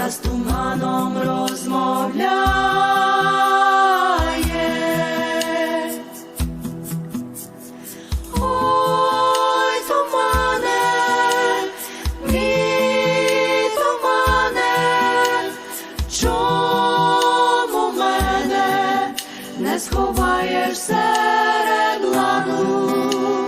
та з туманом розмовляє. Ой, тумане, мій тумане, чому мене не сховаєш серед лану?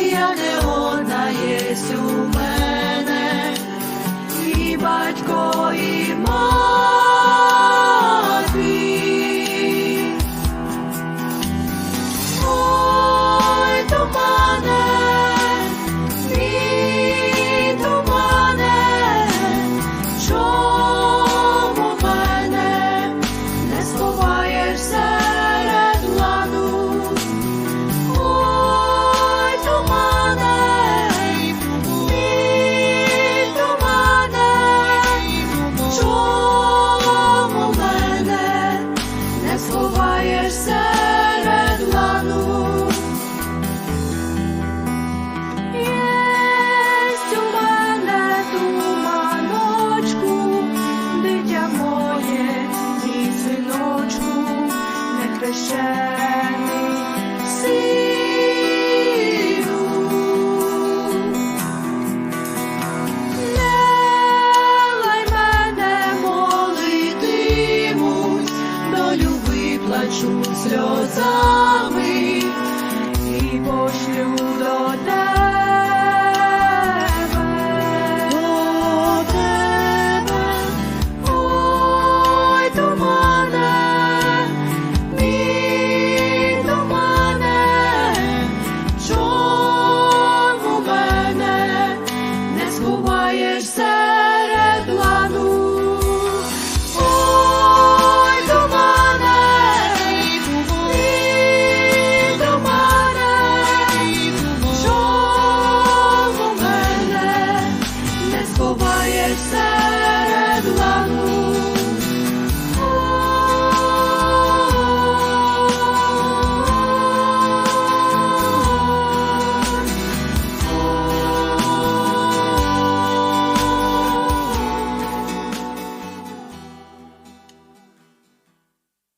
Я не одна єсть у мене і батько, і мати. блажений сину, не лай мене молитимуть, долю виплачу сльозами і пошлю. буває серед ламу.